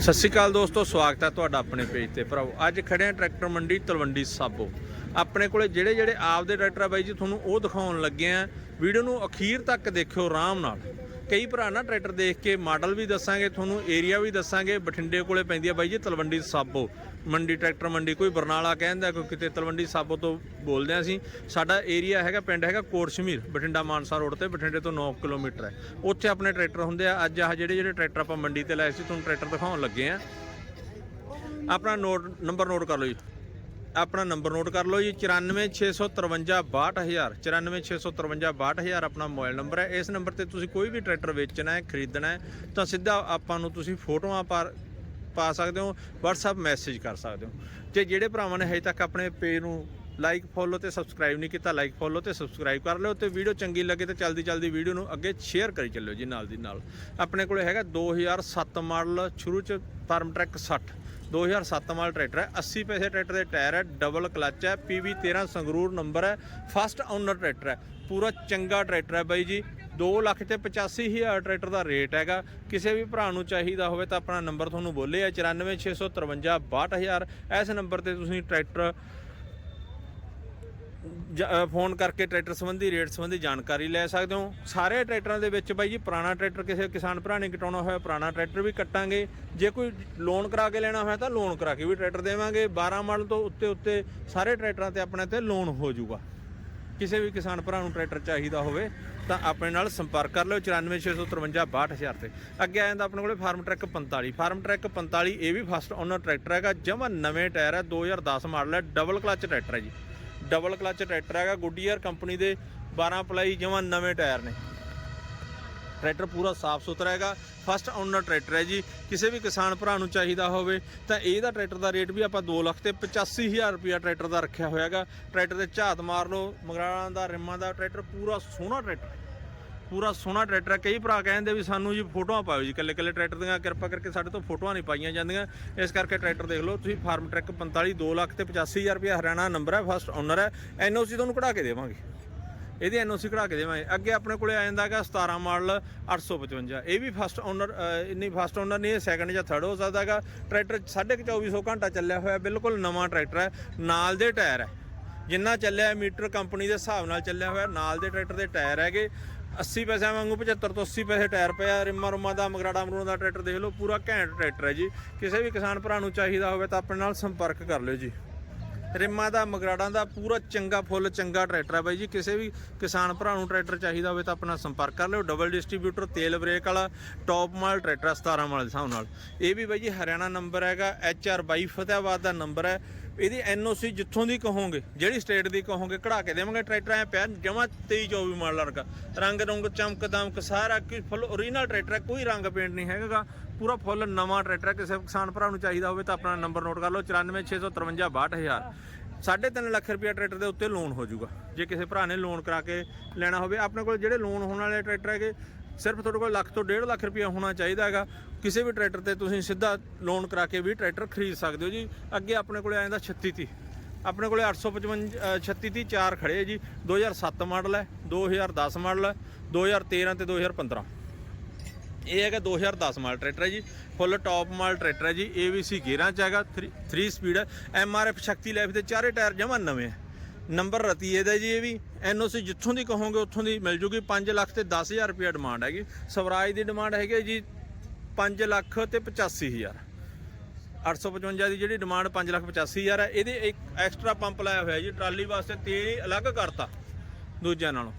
ਸਤਿ ਸ਼੍ਰੀ ਅਕਾਲ ਦੋਸਤੋ, ਸਵਾਗਤ ਹੈ ਤੁਹਾਡਾ ਆਪਣੇ ਪੇਜ ਤੇ। ਭਰਾਓ ਅੱਜ ਖੜੇ ਆ ਟਰੈਕਟਰ ਮੰਡੀ ਤਲਵੰਡੀ ਸਾਬੋ। ਆਪਣੇ ਕੋਲੇ ਜਿਹੜੇ ਜਿਹੜੇ ਆਪਦੇ ਟਰੈਕਟਰ ਆ ਬਾਈ ਜੀ, ਤੁਹਾਨੂੰ ਉਹ ਦਿਖਾਉਣ ਲੱਗੇ ਆ ਵੀਡੀਓ ਨੂੰ ਅਖੀਰ ਤੱਕ ਦੇਖਿਓ, ਆਰਾਮ ਨਾਲ। ਕਈ ਭਰਾ ਨਾ ਟਰੈਕਟਰ ਦੇਖ ਕੇ ਮਾਡਲ ਵੀ ਦੱਸਾਂਗੇ, ਤੁਹਾਨੂੰ ਏਰੀਆ ਵੀ ਦੱਸਾਂਗੇ, ਬਠਿੰਡੇ ਕੋਲੇ ਪੈਂਦੀ ਆ ਬਾਈ ਜੀ ਤਲਵੰਡੀ ਸਾਬੋ। ਮੰਡੀ ਟਰੈਕਟਰ ਮੰਡੀ, ਕੋਈ ਬਰਨਾਲਾ ਕਹਿੰਦਾ, ਕੋਈ ਕਿਤੇ ਤਲਵੰਡੀ ਸਾਬੋ ਤੋਂ ਬੋਲਦੇ ਆ ਅਸੀਂ। ਸਾਡਾ ਏਰੀਆ ਹੈਗਾ, ਪਿੰਡ ਹੈਗਾ ਕੋਟਸ਼ਮੀਰ, ਬਠਿੰਡਾ ਮਾਨਸਾ ਰੋਡ ਤੇ, ਬਠਿੰਡੇ ਤੋਂ 9 ਕਿਲੋਮੀਟਰ ਹੈ। ਉੱਥੇ ਆਪਣੇ ਟਰੈਕਟਰ ਹੁੰਦੇ ਆ। ਅੱਜ ਆਹ ਜਿਹੜੇ ਜਿਹੜੇ ਟਰੈਕਟਰ ਆਪਾਂ ਮੰਡੀ ਤੇ ਲਾਏ ਸੀ, ਤੁਹਾਨੂੰ ਟਰੈਕਟਰ ਦਿਖਾਉਣ ਲੱਗੇ ਆ। ਆਪਣਾ ਨੋਟ, ਨੰਬਰ ਨੋਟ ਕਰ ਲਓ ਜੀ। ਆਪਣਾ ਨੰਬਰ ਨੋਟ ਕਰ ਲਓ ਜੀ 9465562000 9465562000 ਆਪਣਾ ਮੋਬਾਈਲ ਨੰਬਰ ਹੈ। ਇਸ ਨੰਬਰ ਤੇ ਤੁਸੀਂ ਕੋਈ ਵੀ ਟਰੈਕਟਰ ਵੇਚਣਾ ਹੈ, ਖਰੀਦਣਾ ਹੈ, ਤਾਂ ਸਿੱਧਾ ਆਪਾਂ ਨੂੰ ਤੁਸੀਂ ਫੋਟੋਆਂ ਪਰ ਪਾ ਸਕਦੇ ਹੋ, WhatsApp ਮੈਸੇਜ ਕਰ ਸਕਦੇ ਹੋ। ਤੇ ਜਿਹੜੇ ਭਰਾਵਾਂ ਨੇ ਹਜੇ ਤੱਕ ਆਪਣੇ ਪੇਜ ਨੂੰ ਲਾਈਕ ਫੋਲੋ ਤੇ ਸਬਸਕ੍ਰਾਈਬ ਨਹੀਂ ਕੀਤਾ ਲਾਈਕ ਫੋਲੋ ਤੇ ਸਬਸਕ੍ਰਾਈਬ ਕਰ ਲਿਓ ਤੇ ਵੀਡੀਓ ਚੰਗੀ ਲੱਗੇ ਤੇ ਜਲਦੀ ਜਲਦੀ ਵੀਡੀਓ ਨੂੰ ਅੱਗੇ ਸ਼ੇਅਰ ਕਰੀ ਚੱਲਿਓ ਜੀ ਨਾਲ ਦੀ ਨਾਲ। ਆਪਣੇ ਕੋਲੇ ਹੈਗਾ 2007 ਮਾਡਲ, ਸ਼ੁਰੂ ਚ ਫਾਰਮ ਟਰੈਕ 60 2007 ਮਾਡਲ ਟਰੈਕਟਰ ਹੈ 80 ਪੈਸੇ ਟਰੈਕਟਰ ਦੇ ਟਾਇਰ ਹੈ ਡਬਲ ਕਲੱਚ ਹੈ PV 13 ਸੰਗਰੂਰ ਨੰਬਰ ਹੈ ਫਸਟ ਓਨਰ ਟਰੈਕਟਰ ਹੈ, ਪੂਰਾ ਚੰਗਾ ਟਰੈਕਟਰ ਹੈ ਬਾਈ ਜੀ। 2 ਲੱਖ ਤੇ 85000 ਟਰੈਕਟਰ ਦਾ ਰੇਟ ਹੈਗਾ। ਕਿਸੇ ਵੀ ਭਰਾ ਨੂੰ ਚਾਹੀਦਾ ਹੋਵੇ ਤਾਂ ਆਪਣਾ ਨੰਬਰ ਤੁਹਾਨੂੰ ਬੋਲੇ ਆ 9465562000 ਇਸ ਨੰਬਰ ਤੇ ਤੁਸੀਂ ਟਰੈਕਟਰ ਫੋਨ ਕਰਕੇ ਟਰੈਕਟਰ ਸੰਬੰਧੀ, ਰੇਟ ਸੰਬੰਧੀ ਜਾਣਕਾਰੀ ਲੈ ਸਕਦੇ ਹੋ। ਸਾਰੇ ਟਰੈਕਟਰਾਂ ਦੇ ਵਿੱਚ ਬਾਈ ਜੀ, ਪੁਰਾਣਾ ਟਰੈਕਟਰ ਕਿਸੇ ਕਿਸਾਨ ਭਰਾ ਨੇ ਕਟਾਉਣਾ ਹੋਇਆ, ਪੁਰਾਣਾ ਟਰੈਕਟਰ ਵੀ ਕੱਟਾਂਗੇ। ਜੇ ਕੋਈ ਲੋਨ ਕਰਾ ਕੇ ਲੈਣਾ ਹੋਇਆ ਤਾਂ ਲੋਨ ਕਰਾ ਕੇ ਵੀ ਟਰੈਕਟਰ ਦੇਵਾਂਗੇ। 12 ਮਾਡਲ ਤੋਂ ਉੱਤੇ ਉੱਤੇ ਸਾਰੇ ਟਰੈਕਟਰਾਂ ਤੇ ਆਪਣੇ ਤੇ ਲੋਨ ਹੋ ਜਾਊਗਾ। ਕਿਸੇ ਵੀ ਕਿਸਾਨ ਭਰਾ ਨੂੰ ਟਰੈਕਟਰ ਚਾਹੀਦਾ ਹੋਵੇ ਤਾਂ ਆਪਣੇ ਨਾਲ ਸੰਪਰਕ ਕਰ ਲਿਓ 9465562000 ਤੇ। ਅੱਗੇ ਆ ਜਾਂਦਾ ਆਪਣੇ ਕੋਲੇ ਫਾਰਮ ਟਰੈਕ 45 ਫਾਰਮ ਟਰੈਕ 45 ਇਹ ਵੀ ਫਸਟ ਓਨਰ ਟਰੈਕਟਰ ਹੈਗਾ, ਜਮਾ ਨਵੇਂ ਟਾਇਰ ਹੈ 2010 ਮਾਡਲ ਹੈ ਡਬਲ ਕਲਚ ਟਰੈਕਟਰ ਹੈ ਜੀ। ਡਬਲ ਕਲਚ ਟਰੈਕਟਰ ਹੈਗਾ ਗੁੱਡੀਅਰ ਕੰਪਨੀ ਦੇ 12 ਪਲਾਈ ਜਮਾ ਨਵੇਂ ਟਾਇਰ ਨੇ। ਟਰੈਕਟਰ ਪੂਰਾ ਸਾਫ਼ ਸੁਥਰਾ ਹੈਗਾ ਫਸਟ ਓਨਰ ਟਰੈਕਟਰ ਹੈ ਜੀ। ਕਿਸੇ ਵੀ ਕਿਸਾਨ ਭਰਾ ਨੂੰ ਚਾਹੀਦਾ ਹੋਵੇ, ਤਾਂ ਇਹਦਾ ਟਰੈਕਟਰ ਦਾ ਰੇਟ ਵੀ ਆਪਾਂ 2 ਲੱਖ ਤੇ 85000 ਰੁਪਿਆ ਟਰੈਕਟਰ ਦਾ ਰੱਖਿਆ ਹੋਇਆ ਹੈਗਾ। ਟਰੈਕਟਰ ਦੇ ਝਾਤ ਮਾਰ ਲਓ, ਮਗਰਾਲਾਂ ਦਾ, ਰਿਮਾਂ ਦਾ, ਟਰੈਕਟਰ ਪੂਰਾ ਸੋਹਣਾ ਟਰੈਕਟਰ ਪੂਰਾ ਸੋਹਣਾ ਟਰੈਕਟਰ ਹੈ ਕਈ ਭਰਾ ਕਹਿੰਦੇ ਵੀ ਸਾਨੂੰ ਜੀ ਫੋਟੋਆਂ ਪਾਓ ਜੀ, ਕੱਲੇ ਕੱਲੇ ਟਰੈਕਟਰ ਦੀਆਂ ਕਿਰਪਾ ਕਰਕੇ ਸਾਡੇ ਤੋਂ ਫੋਟੋਆਂ ਨਹੀਂ ਪਾਈਆਂ ਜਾਂਦੀਆਂ। ਇਸ ਕਰਕੇ ਟਰੈਕਟਰ ਦੇਖ ਲਓ, ਤੁਸੀਂ ਫਾਰਮ ਟਰੈਕ 45 2 ਲੱਖ ਤੇ 85000 ਰੁਪਿਆ ਹਰਿਆਣਾ ਨੰਬਰ ਹੈ ਫਸਟ ਓਨਰ ਹੈ। ਐਨਓਸੀ ਤੁਹਾਨੂੰ ਕਢਾ ਕੇ ਦੇਵਾਂਗੇ। ਇਹਦੀ ਐਨਓਸੀ ਕਢਾ ਕੇ ਦੇਵਾਂਗੇ। ਅੱਗੇ ਆਪਣੇ ਕੋਲੇ ਆ ਜਾਂਦਾ ਹੈਗਾ 17 ਮਾਡਲ 855 ਇਹ ਵੀ ਫਸਟ ਓਨਰ ਨਹੀਂ ਫਸਟ ਓਨਰ ਨਹੀਂ ਇਹ ਸੈਕੰਡ ਜਾਂ ਥਰਡ ਹੋ ਸਕਦਾ ਹੈਗਾ। ਟਰੈਕਟਰ 2450 ਘੰਟਾ ਚੱਲਿਆ ਹੋਇਆ, ਬਿਲਕੁਲ ਨਵਾਂ ਟਰੈਕਟਰ ਹੈ। ਨਾਲ ਦੇ ਟਾਇਰ ਹੈ। ਜਿੰਨਾ ਚੱਲਿਆ ਮੀਟਰ ਕੰਪਨੀ ਦੇ ਹਿਸਾਬ ਨਾਲ ਚੱਲਿਆ ਹੋਇਆ, ਨਾਲ ਦੇ ਟਰੈਕਟਰ ਦੇ ਟਾਇਰ ਹੈਗੇ। 80 ਪੈਸਿਆਂ ਵਾਂਗੂ 75 ਤੋਂ 80 ਪੈਸੇ ਟਾਇਰ ਪਿਆ ਰਿਮਾ ਰੁਮਾ ਦਾ, ਮਗਰਾੜਾ ਮਰੂੜਾ ਦਾ ਟਰੈਕਟਰ ਦੇਖ ਲਓ, ਪੂਰਾ ਘੈਂਟ ਟਰੈਕਟਰ ਹੈ ਜੀ। ਕਿਸੇ ਵੀ ਕਿਸਾਨ ਭਰਾ ਨੂੰ ਚਾਹੀਦਾ ਹੋਵੇ ਤਾਂ ਆਪਣੇ ਨਾਲ ਸੰਪਰਕ ਕਰ ਲਿਓ ਜੀ। ਰਿਮਾਂ ਦਾ, ਮਗਰਾੜਾਂ ਦਾ ਪੂਰਾ ਚੰਗਾ, ਫੁੱਲ ਚੰਗਾ ਟਰੈਕਟਰ ਹੈ ਬਾਈ ਜੀ। ਕਿਸੇ ਵੀ ਕਿਸਾਨ ਭਰਾ ਨੂੰ ਟਰੈਕਟਰ ਚਾਹੀਦਾ ਹੋਵੇ ਤਾਂ ਆਪਣਾ ਸੰਪਰਕ ਕਰ ਲਿਓ। ਡਬਲ ਡਿਸਟ੍ਰੀਬਿਊਟਰ, ਤੇਲ ਬ੍ਰੇਕ ਵਾਲਾ, ਟੌਪ ਮਾਲ ਟਰੈਕਟਰ ਹੈ 17 ਮਾਲ ਦੇ ਹਿਸਾਬ ਨਾਲ। ਇਹ ਵੀ ਬਾਈ ਜੀ ਹਰਿਆਣਾ ਨੰਬਰ ਹੈਗਾ HR 22 ਫਤਿਆਬਾਦ ਦਾ ਨੰਬਰ ਹੈ। ਇਹਦੀ ਐਨਓਸੀ ਜਿੱਥੋਂ ਦੀ ਕਹੋਗੇ, ਜਿਹੜੀ ਸਟੇਟ ਦੀ ਕਹੋਗੇ, ਕਢਾ ਕੇ ਦੇਵਾਂਗੇ, ਟਰੈਕਟਰ ਐ ਪਿਆ, ਜਮਾ 23 24 ਮਾਡਲ ਵਰਗਾ ਰੰਗ ਰੰਗ ਚਮਕ ਦਮਕ ਸਾਰਾ ਕੀ ਫੁੱਲ ਓਰੀਜਨਲ ਟਰੈਕਟਰ ਹੈ, ਕੋਈ ਰੰਗ ਪੇਂਟ ਨਹੀਂ ਹੈਗਾ ਪੂਰਾ ਫੁੱਲ ਨਵਾਂ ਟਰੈਕਟਰ ਕਿਸੇ ਕਿਸਾਨ ਭਰਾ ਨੂੰ ਚਾਹੀਦਾ ਹੋਵੇ ਤਾਂ ਆਪਣਾ ਨੰਬਰ ਨੋਟ ਕਰ ਲਓ 9465562000 ਸਾਢੇ ਤਿੰਨ ਲੱਖ ਰੁਪਏ ਟਰੈਕਟਰ ਦੇ ਉੱਤੇ ਲੋਨ ਹੋ ਜਾਊਗਾ। ਜੇ ਕਿਸੇ ਭਰਾ ਨੇ ਲੋਨ ਕਰਾ ਕੇ ਲੈਣਾ ਹੋਵੇ, ਆਪਣੇ ਕੋਲ ਜਿਹੜੇ ਲੋਨ ਹੋਣ ਵਾਲੇ ਟਰੈਕਟਰ ਹੈਗੇ ਸਿਰਫ ਤੁਹਾਡੇ ਕੋਲ ਲੱਖ ਤੋਂ 1.5 ਲੱਖ ਰੁਪਇਆ ਹੋਣਾ ਚਾਹੀਦਾ ਹੈਗਾ। ਕਿਸੇ ਵੀ ਟਰੈਕਟਰ ਤੇ ਤੁਸੀਂ ਸਿੱਧਾ ਲੋਨ ਕਰਾ ਕੇ ਵੀ ਟਰੈਕਟਰ ਖਰੀਦ ਸਕਦੇ ਹੋ ਜੀ। ਅੱਗੇ ਆਪਣੇ ਕੋਲੇ ਆ ਜਾਂਦਾ 36 ਤੀ ਆਪਣੇ ਕੋਲੇ 855 ਅ, 36 ਤੀ ਚਾਰ ਖੜੇ ਹੈ ਜੀ। 2007 ਮਾਡਲ ਹੈ 2010 ਮਾਡਲ ਹੈ 2013 ਤੇ 2015 ਇਹ ਹੈਗਾ 2010 ਮਾਡਲ ਟਰੈਕਟਰ ਹੈ ਜੀ। ਫੁੱਲ ਟੌਪ ਮਾਡਲ ਟਰੈਕਟਰ ਹੈ ਜੀ। ABC ਗੇਅਰਾਂ ਚ ਹੈਗਾ। 3 ਸਪੀਡ ਹੈ। MRF ਸ਼ਕਤੀ ਲਾਈਫ ਦੇ ਚਾਰੇ ਟਾਇਰ ਜਮਾ ਨਵੇਂ ਹੈ। ਨੰਬਰ ਰਤੀਏ ਦਾ ਜੀ ਇਹ ਵੀ, ਐਨਓਸੀ ਜਿੱਥੋਂ ਦੀ ਕਹੋਗੇ ਉੱਥੋਂ ਦੀ ਮਿਲ ਜੂਗੀ। 5 ਲੱਖ ਤੇ 10000 ਰੁਪਏ ਡਿਮਾਂਡ ਹੈਗੀ। ਸਵਰਾਜ ਦੀ ਡਿਮਾਂਡ ਹੈਗੀ ਜੀ 5 ਲੱਖ ਤੇ 85000 855 ਦੀ ਜਿਹੜੀ ਡਿਮਾਂਡ 5 ਲੱਖ 85000 ਹੈ, ਇਹਦੇ ਇੱਕ ਐਕਸਟਰਾ ਪੰਪ ਲਾਇਆ ਹੋਇਆ ਜੀ, ਟਰਾਲੀ ਵਾਸਤੇ ਤੇਲ ਅਲੱਗ ਕਰਤਾ ਦੂਜਿਆਂ ਨਾਲੋਂ।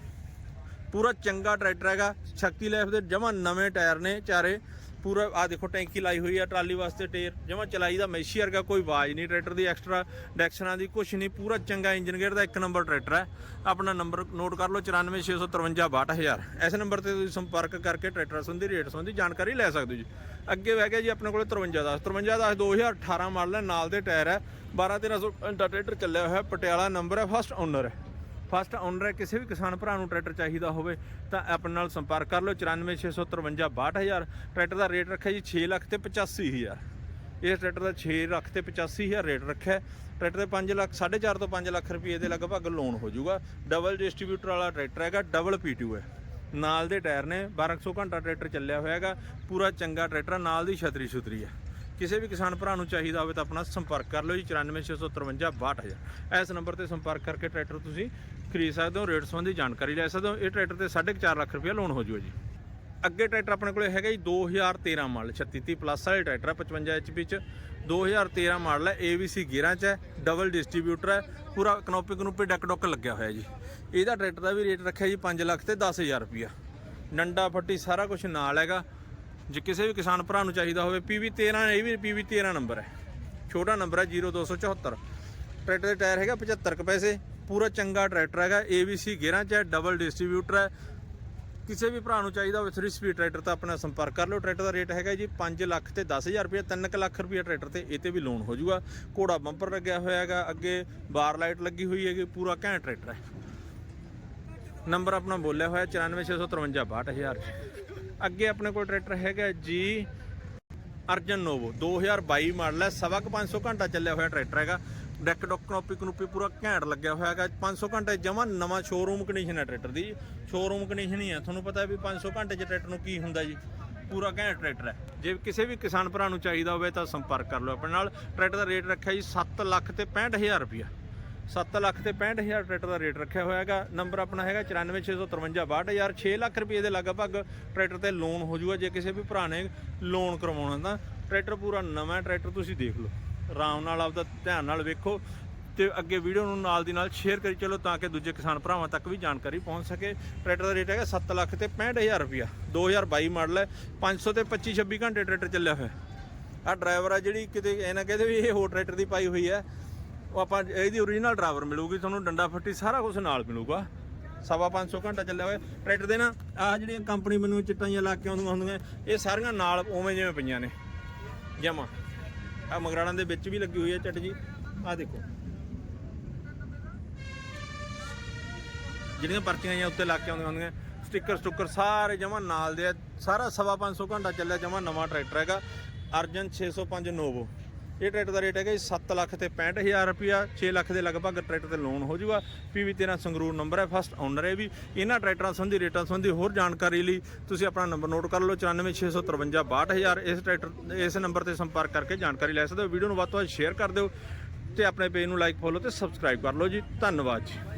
ਪੂਰਾ ਚੰਗਾ ਟਰੈਕਟਰ ਹੈਗਾ, ਸ਼ਕਤੀ ਲਾਈਫ ਦੇ ਜਮਾ ਨਵੇਂ ਟਾਇਰ ਨੇ ਚਾਰੇ। ਪੂਰਾ ਆ ਦੇਖੋ ਟੈਂਕੀ ਲਾਈ ਹੋਈ ਆ, ਟਰਾਲੀ ਵਾਸਤੇ ਟਾਇਰ ਜਮਾ ਚਲਾਈ ਦਾ ਮੈਸ਼ੀ ਵਰਗਾ ਕੋਈ ਆਵਾਜ਼ ਨਹੀਂ, ਟਰੈਕਟਰ ਦੀ ਐਕਸਟਰਾ ਡੈਕਸ਼ਨਾਂ ਦੀ ਕੁਝ ਨਹੀਂ, ਪੂਰਾ ਚੰਗਾ ਇੰਜਨ ਗੇਅਰ ਦਾ ਇੱਕ ਨੰਬਰ ਟਰੈਕਟਰ ਹੈ। ਆਪਣਾ ਨੰਬਰ ਨੋਟ ਕਰ ਲਓ 9465562000 ਇਸ ਨੰਬਰ ਤੇ ਤੁਸੀਂ ਸੰਪਰਕ ਕਰਕੇ ਟਰੈਕਟਰ ਸੰਬੰਧੀ, ਰੇਟ ਸੰਬੰਧੀ ਜਾਣਕਾਰੀ ਲੈ ਸਕਦੇ ਹੋ ਜੀ। ਅੱਗੇ ਵਹਿ ਗਿਆ ਜੀ ਆਪਣੇ ਕੋਲੇ 5310 5310 2018 ਮਾਡਲ ਹੈ, ਨਾਲ ਦੇ ਟਾਇਰ ਹੈ। 12 1300 ਘੰਟਾ ਟਰੈਕਟਰ ਚੱਲਿਆ ਹੋਇਆ, ਪਟਿਆਲਾ ਨੰਬਰ ਹੈ ਫਸਟ ਓਨਰ ਹੈ। ਫਸਟ ਓਨਰ ਹੈ, ਕਿਸੇ ਵੀ ਕਿਸਾਨ ਭਰਾ ਨੂੰ ਟਰੈਕਟਰ ਚਾਹੀਦਾ ਹੋਵੇ ਤਾਂ ਆਪਣੇ ਨਾਲ ਸੰਪਰਕ ਕਰ ਲਓ 9465562000 ਟਰੈਕਟਰ ਦਾ ਰੇਟ ਰੱਖਿਆ ਜੀ 6 ਲੱਖ ਤੇ 85000 ਇਸ ਟਰੈਕਟਰ ਦਾ 6 ਲੱਖ ਤੇ 85000 ਰੇਟ ਰੱਖਿਆ ਟਰੈਕਟਰ ਦੇ 5 ਲੱਖ 4.5 ਤੋਂ 5 ਲੱਖ ਰੁਪਏ ਦੇ ਲਗਭਗ ਲੋਨ ਹੋ ਜਾਊਗਾ। ਡਬਲ ਡਿਸਟ੍ਰੀਬਿਊਟਰ ਵਾਲਾ ਟਰੈਕਟਰ ਹੈਗਾ ਡਬਲ P2 ਹੈ। ਨਾਲ ਦੇ ਟਾਇਰ ਨੇ 1200 ਘੰਟਾ ਟਰੈਕਟਰ ਚੱਲਿਆ ਹੋਇਆ ਹੈਗਾ, ਪੂਰਾ ਚੰਗਾ ਟਰੈਕਟਰ ਨਾਲ ਦੀ ਛਤਰੀ ਛੁਤਰੀ ਹੈ। ਕਿਸੇ ਵੀ ਕਿਸਾਨ ਭਰਾ ਨੂੰ ਚਾਹੀਦਾ ਹੋਵੇ ਤਾਂ ਆਪਣਾ ਸੰਪਰਕ ਕਰ ਲਓ ਜੀ 94653 62000 ਇਸ ਨੰਬਰ ਤੇ ਸੰਪਰਕ ਕਰਕੇ ਟਰੈਕਟਰ ਤੁਸੀਂ ਖਰੀਦ ਸਕਦੇ ਹੋ, ਰੇਟ ਸੰਬੰਧੀ ਜਾਣਕਾਰੀ ਲੈ ਸਕਦੇ ਹੋ। ਇਹ ਟਰੈਕਟਰ ਤੇ 4.5 ਲੱਖ ਰੁਪਏ ਲੋਨ ਹੋ ਜੂਗਾ ਜੀ। ਅੱਗੇ ਟਰੈਕਟਰ ਆਪਣੇ ਕੋਲੇ ਹੈਗਾ ਜੀ 2013 ਮਾਡਲ 3630 ਪਲੱਸ ਵਾਲੇ ਟਰੈਕਟਰ ਆ 55 HP ਚ। 2013 ਮਾਡਲ ਹੈ ABC ਗੇਅਰਾਂ ਚ ਹੈ ਡਬਲ ਡਿਸਟ੍ਰੀਬਿਊਟਰ ਹੈ ਪੂਰਾ ਕਨੋਪੀ ਕਨੂਪੀ ਡੱਕ ਡੁੱਕ ਲੱਗਿਆ ਹੋਇਆ ਜੀ। ਇਹਦਾ ਟਰੈਕਟਰ ਦਾ ਵੀ ਰੇਟ ਰੱਖਿਆ ਜੀ 5 ਲੱਖ ਤੇ 10000 ਰੁਪਿਆ ਨੰਡਾ ਫੱਟੀ ਸਾਰਾ ਕੁਝ ਨਾਲ ਹੈਗਾ। ਜੇ ਕਿਸੇ ਵੀ ਕਿਸਾਨ ਭਰਾ ਨੂੰ ਚਾਹੀਦਾ ਹੋਵੇ PV 13 ਇਹ ਵੀ PV 13 ਨੰਬਰ ਹੈ। ਛੋਟਾ ਨੰਬਰ ਹੈ 0274 ਟਰੈਕਟਰ ਦੇ ਟਾਇਰ ਹੈਗਾ 75 ਕੁ ਪੈਸੇ, ਪੂਰਾ ਚੰਗਾ ਟਰੈਕਟਰ ਹੈਗਾ ABC ਗੇਅਰਾਂ ਚ ਹੈ ਡਬਲ ਡਿਸਟ੍ਰੀਬਿਊਟਰ ਹੈ। ਕਿਸੇ ਵੀ ਭਰਾ ਨੂੰ ਚਾਹੀਦਾ ਹੋਵੇ 3 ਸਪੀਡ ਟਰੈਕਟਰ ਤਾਂ ਆਪਣਾ ਸੰਪਰਕ ਕਰ ਲਓ, ਟਰੈਕਟਰ ਦਾ ਰੇਟ ਹੈਗਾ ਜੀ 5 ਲੱਖ ਤੇ 10000 ਰੁਪਏ 3 ਲੱਖ ਰੁਪਏ ਟਰੈਕਟਰ ਤੇ, ਇਹ ਤੇ ਵੀ ਲੋਨ ਹੋ ਜਾਊਗਾ। ਘੋੜਾ ਬੰਪਰ ਲੱਗਿਆ ਹੋਇਆ ਹੈਗਾ, ਅੱਗੇ ਬਾਰ ਲਾਈਟ ਲੱਗੀ ਹੋਈ ਹੈਗੀ, ਪੂਰਾ ਘੈਂਟ ਟਰੈਕਟਰ ਹੈ। ਨੰਬਰ ਆਪਣਾ ਬੋਲਿਆ ਹੋਇਆ 9465562000 ਅੱਗੇ ਆਪਣੇ ਕੋਲ ਟਰੈਕਟਰ ਹੈਗਾ ਜੀ ਅਰਜਨ ਨੋਵੋ 2022 ਮਾਡਲ ਹੈ, ਸਵਾ ਕੁ 500 ਘੰਟਾ ਚੱਲਿਆ ਹੋਇਆ ਟਰੈਕਟਰ ਹੈਗਾ। ਡੈਕ ਡੌਕ ਕਨੋਪੀ ਕਨੂਪੀ ਪੂਰਾ ਘੈਂਟ ਲੱਗਿਆ ਹੋਇਆ ਹੈਗਾ 500 ਘੰਟੇ ਜਮਾ ਨਵਾਂ ਸ਼ੋਰੂਮ ਕੰਡੀਸ਼ਨ ਹੈ ਟਰੈਕਟਰ ਦੀ। ਸ਼ੋਰੂਮ ਕੰਡੀਸ਼ਨ ਹੀ ਹੈ, ਤੁਹਾਨੂੰ ਪਤਾ ਹੈ ਵੀ 500 ਘੰਟੇ ਚ ਟਰੈਕਟਰ ਨੂੰ ਕੀ ਹੁੰਦਾ ਜੀ। ਪੂਰਾ ਘੈਂਟ ਟਰੈਕਟਰ ਹੈ। ਜੇ ਕਿਸੇ ਵੀ ਕਿਸਾਨ ਭਰਾ ਨੂੰ ਚਾਹੀਦਾ ਹੋਵੇ ਤਾਂ ਸੰਪਰਕ ਕਰ ਲਓ ਆਪਣੇ ਨਾਲ। ਟਰੈਕਟਰ ਦਾ ਰੇਟ ਰੱਖਿਆ ਜੀ 7 ਲੱਖ ਤੇ 65000 ਰੁਪਇਆ। 7 ਲੱਖ ਤੇ 65000 ਟਰੈਕਟਰ ਦਾ ਰੇਟ ਰੱਖਿਆ ਹੋਇਆ ਹੈਗਾ। ਨੰਬਰ ਆਪਣਾ ਹੈਗਾ 9465562000 6 ਲੱਖ ਰੁਪਏ ਦੇ ਲਗਭਗ ਟਰੈਕਟਰ ਤੇ ਲੋਨ ਹੋ ਜਾਊਗਾ ਜੇ ਕਿਸੇ ਵੀ ਭਰਾ ਨੇ ਲੋਨ ਕਰਵਾਉਣਾ ਤਾਂ ਟਰੈਕਟਰ ਪੂਰਾ ਨਵਾਂ ਟਰੈਕਟਰ ਤੁਸੀਂ ਦੇਖ ਲਓ। ਆਰਾਮ ਨਾਲ ਆਪਦਾ ਧਿਆਨ ਨਾਲ ਵੇਖੋ ਤੇ ਅੱਗੇ ਵੀਡੀਓ ਨੂੰ ਨਾਲ ਦੀ ਨਾਲ ਸ਼ੇਅਰ ਕਰੀ ਚਲੋ ਤਾਂ ਕਿ ਦੂਜੇ ਕਿਸਾਨ ਭਰਾਵਾਂ ਤੱਕ ਵੀ ਜਾਣਕਾਰੀ ਪਹੁੰਚ ਸਕੇ। ਟਰੈਕਟਰ ਦਾ ਰੇਟ ਹੈਗਾ 7 ਲੱਖ ਤੇ 65000 ਰੁਪਇਆ। 2022 ਮਾਡਲ ਹੈ 500 ਤੇ 25 26 ਘੰਟੇ ਟਰੈਕਟਰ ਚੱਲਿਆ ਹੋਇਆ। ਆ ਡਰਾਈਵਰ ਆ ਜਿਹੜੀ ਕਿਤੇ ਇਹ ਨਾ ਕਹਦੇ ਵੀ ਇਹ ਹੋਰ ਟਰੈਕਟਰ ਦੀ ਪਾਈ ਹੋਈ ਹੈ। ਉਹ ਆਪਾਂ ਇਹਦੀ ਓਰੀਜਨਲ ਡਰਾਈਵਰ ਮਿਲੂਗੀ, ਤੁਹਾਨੂੰ ਡੰਡਾ ਫੱਟੀ ਸਾਰਾ ਕੁਝ ਨਾਲ ਮਿਲੂਗਾ। ਸਵਾ 500 ਘੰਟਾ ਚੱਲਿਆ ਹੋਇਆ। ਟਰੈਕਟਰ ਦੇ ਨਾ ਆ ਜਿਹੜੀਆਂ ਕੰਪਨੀ ਮੈਨੂੰ ਚਿੱਟਾਂ ਜਿਹੀਆਂ ਲਾ ਕੇ ਆਉਂਦੀਆਂ ਹੁੰਦੀਆਂ ਇਹ ਸਾਰੀਆਂ ਨਾਲ ਉਵੇਂ ਜਿਵੇਂ ਪਈਆਂ ਨੇ। ਜਮਾ। ਆ ਮਗਰਾੜਾਂ ਦੇ ਵਿੱਚ ਵੀ ਲੱਗੀ ਹੋਈ ਹੈ ਚੱਟ ਜੀ। ਆ ਦੇਖੋ। ਜਿਹੜੀਆਂ ਪਰਚੀਆਂ ਜਾਂ ਉੱਤੇ ਲਾ ਕੇ ਆਉਂਦੀਆਂ ਹੁੰਦੀਆਂ ਸਟicker ਸਟੁੱਕਰ ਸਾਰੇ ਜਮਾ ਨਾਲ ਦੇ ਆ। ਸਾਰਾ ਸਵਾ 500 ਘੰਟਾ ਚੱਲਿਆ ਜਮਾ ਨਵਾਂ ਟਰੈਕਟਰ ਹੈਗਾ। ਅਰਜਨ 605 ਨੋਵੋ। ਇਹ ਟਰੈਕਟਰ ਦਾ ਰੇਟ ਹੈਗਾ ਜੀ 7 ਲੱਖ ਤੇ 65000 ਰੁਪਿਆ 6 ਲੱਖ ਦੇ ਲਗਭਗ ਟਰੈਕਟਰ ਤੇ ਲੋਨ ਹੋ ਜਾਊਗਾ PV 13 ਸੰਗਰੂਰ ਨੰਬਰ ਹੈ ਫਸਟ ਓਨਰ ਹੈ ਵੀ। ਇਹਨਾਂ ਟਰੈਕਟਰਾਂ ਸੰਬੰਧੀ, ਰੇਟਾਂ ਸੰਬੰਧੀ ਹੋਰ ਜਾਣਕਾਰੀ ਲਈ ਤੁਸੀਂ ਆਪਣਾ ਨੰਬਰ ਨੋਟ ਕਰ ਲਓ 9465562000 ਇਸ ਟਰੈਕਟਰ, ਇਸ ਨੰਬਰ ਤੇ ਸੰਪਰਕ ਕਰਕੇ ਜਾਣਕਾਰੀ ਲੈ ਸਕਦੇ ਹੋ। ਵੀਡੀਓ ਨੂੰ ਵੱਧ ਤੋਂ ਵੱਧ ਸ਼ੇਅਰ ਕਰ ਦਿਓ ਤੇ ਆਪਣੇ ਪੇਜ ਨੂੰ ਲਾਈਕ ਫੋਲੋ ਤੇ ਸਬਸਕ੍ਰਾਈਬ ਕਰ ਲਓ ਜੀ। ਧੰਨਵਾਦ ਜੀ।